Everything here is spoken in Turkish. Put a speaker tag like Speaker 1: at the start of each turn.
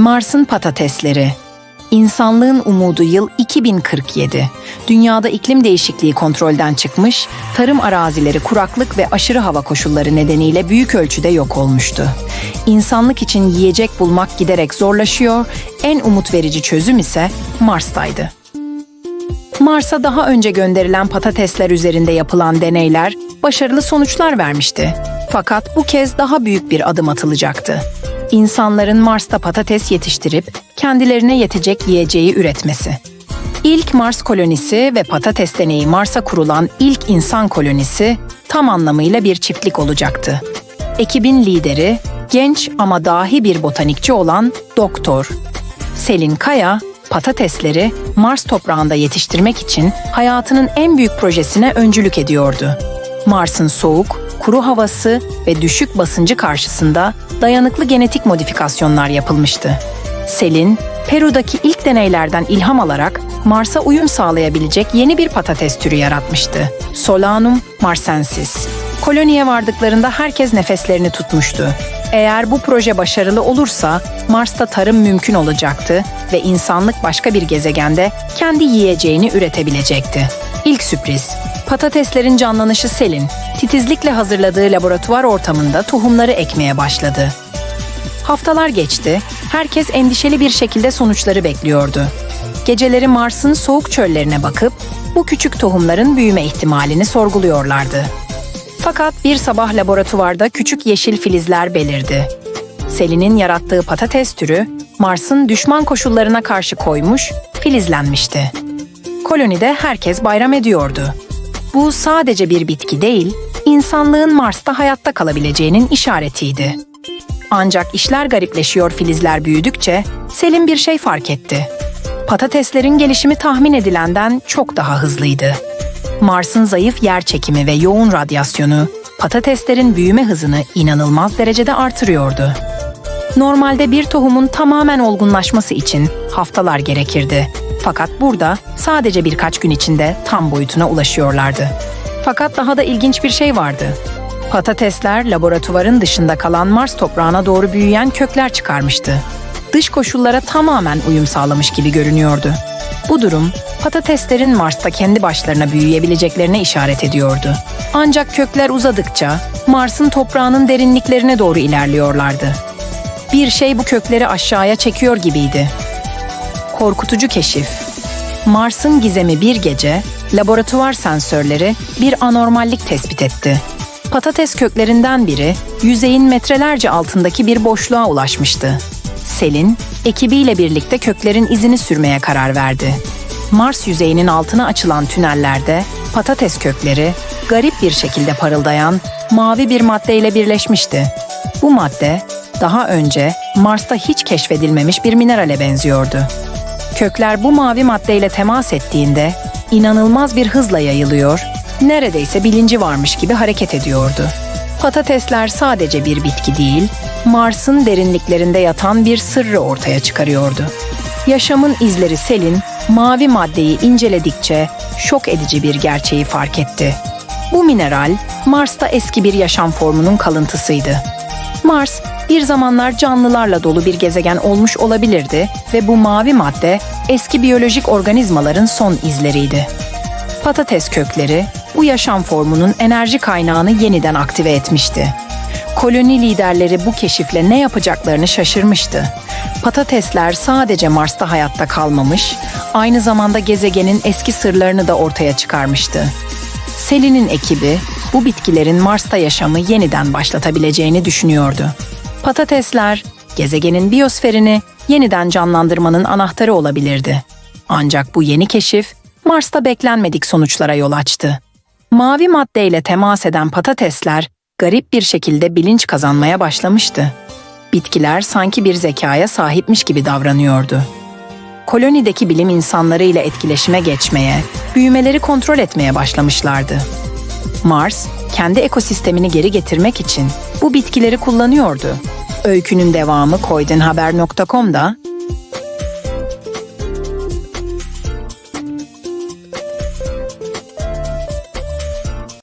Speaker 1: Mars'ın patatesleri. İnsanlığın umudu yıl 2047. Dünyada iklim değişikliği kontrolden çıkmış, tarım arazileri kuraklık ve aşırı hava koşulları nedeniyle büyük ölçüde yok olmuştu. İnsanlık için yiyecek bulmak giderek zorlaşıyor, en umut verici çözüm ise Mars'taydı. Mars'a daha önce gönderilen patatesler üzerinde yapılan deneyler başarılı sonuçlar vermişti. Fakat bu kez daha büyük bir adım atılacaktı. İnsanların Mars'ta patates yetiştirip kendilerine yetecek yiyeceği üretmesi. İlk Mars kolonisi ve patates deneyi Mars'a kurulan ilk insan kolonisi tam anlamıyla bir çiftlik olacaktı. Ekibin lideri genç ama dahi bir botanikçi olan Doktor Selin Kaya, patatesleri Mars toprağında yetiştirmek için hayatının en büyük projesine öncülük ediyordu. Mars'ın soğuk, kuru havası ve düşük basıncı karşısında dayanıklı genetik modifikasyonlar yapılmıştı. Selin, Peru'daki ilk deneylerden ilham alarak Mars'a uyum sağlayabilecek yeni bir patates türü yaratmıştı. Solanum marsensis. Koloniye vardıklarında herkes nefeslerini tutmuştu. Eğer bu proje başarılı olursa Mars'ta tarım mümkün olacaktı ve insanlık başka bir gezegende kendi yiyeceğini üretebilecekti. İlk sürpriz, patateslerin canlanışı Selin, titizlikle hazırladığı laboratuvar ortamında tohumları ekmeye başladı. Haftalar geçti, herkes endişeli bir şekilde sonuçları bekliyordu. Geceleri Mars'ın soğuk çöllerine bakıp bu küçük tohumların büyüme ihtimalini sorguluyorlardı. Fakat bir sabah laboratuvarda küçük yeşil filizler belirdi. Selin'in yarattığı patates türü Mars'ın düşman koşullarına karşı koymuş, filizlenmişti. Kolonide herkes bayram ediyordu. Bu sadece bir bitki değil, insanlığın Mars'ta hayatta kalabileceğinin işaretiydi. Ancak işler garipleşiyor filizler büyüdükçe Selin bir şey fark etti. Patateslerin gelişimi tahmin edilenden çok daha hızlıydı. Mars'ın zayıf yer çekimi ve yoğun radyasyonu patateslerin büyüme hızını inanılmaz derecede artırıyordu. Normalde bir tohumun tamamen olgunlaşması için haftalar gerekirdi. Fakat burada sadece birkaç gün içinde tam boyutuna ulaşıyorlardı. Fakat daha da ilginç bir şey vardı. Patatesler laboratuvarın dışında kalan Mars toprağına doğru büyüyen kökler çıkarmıştı. Dış koşullara tamamen uyum sağlamış gibi görünüyordu. Bu durum patateslerin Mars'ta kendi başlarına büyüyebileceklerine işaret ediyordu. Ancak kökler uzadıkça Mars'ın toprağının derinliklerine doğru ilerliyorlardı. Bir şey bu kökleri aşağıya çekiyor gibiydi. Korkutucu keşif. Mars'ın gizemi bir gece, laboratuvar sensörleri bir anormallik tespit etti. Patates köklerinden biri yüzeyin metrelerce altındaki bir boşluğa ulaşmıştı. Selin, ekibiyle birlikte köklerin izini sürmeye karar verdi. Mars yüzeyinin altına açılan tünellerde patates kökleri garip bir şekilde parıldayan mavi bir maddeyle birleşmişti. Bu madde daha önce Mars'ta hiç keşfedilmemiş bir minerale benziyordu. Kökler bu mavi maddeyle temas ettiğinde inanılmaz bir hızla yayılıyor, neredeyse bilinci varmış gibi hareket ediyordu. Patatesler sadece bir bitki değil, Mars'ın derinliklerinde yatan bir sırrı ortaya çıkarıyordu. Yaşamın izleri Selin, mavi maddeyi inceledikçe şok edici bir gerçeği fark etti. Bu mineral, Mars'ta eski bir yaşam formunun kalıntısıydı. Mars, bir zamanlar canlılarla dolu bir gezegen olmuş olabilirdi ve bu mavi madde eski biyolojik organizmaların son izleriydi. Patates kökleri bu yaşam formunun enerji kaynağını yeniden aktive etmişti. Koloni liderleri bu keşifle ne yapacaklarını şaşırmıştı. Patatesler sadece Mars'ta hayatta kalmamış, aynı zamanda gezegenin eski sırlarını da ortaya çıkarmıştı. Selin'in ekibi bu bitkilerin Mars'ta yaşamı yeniden başlatabileceğini düşünüyordu. Patatesler, gezegenin biyosferini yeniden canlandırmanın anahtarı olabilirdi. Ancak bu yeni keşif Mars'ta beklenmedik sonuçlara yol açtı. Mavi maddeyle temas eden patatesler garip bir şekilde bilinç kazanmaya başlamıştı. Bitkiler sanki bir zekaya sahipmiş gibi davranıyordu. Kolonideki bilim insanları ile etkileşime geçmeye, büyümeleri kontrol etmeye başlamışlardı. Mars, kendi ekosistemini geri getirmek için bu bitkileri kullanıyordu. Öykünün devamı koydinhaber.com'da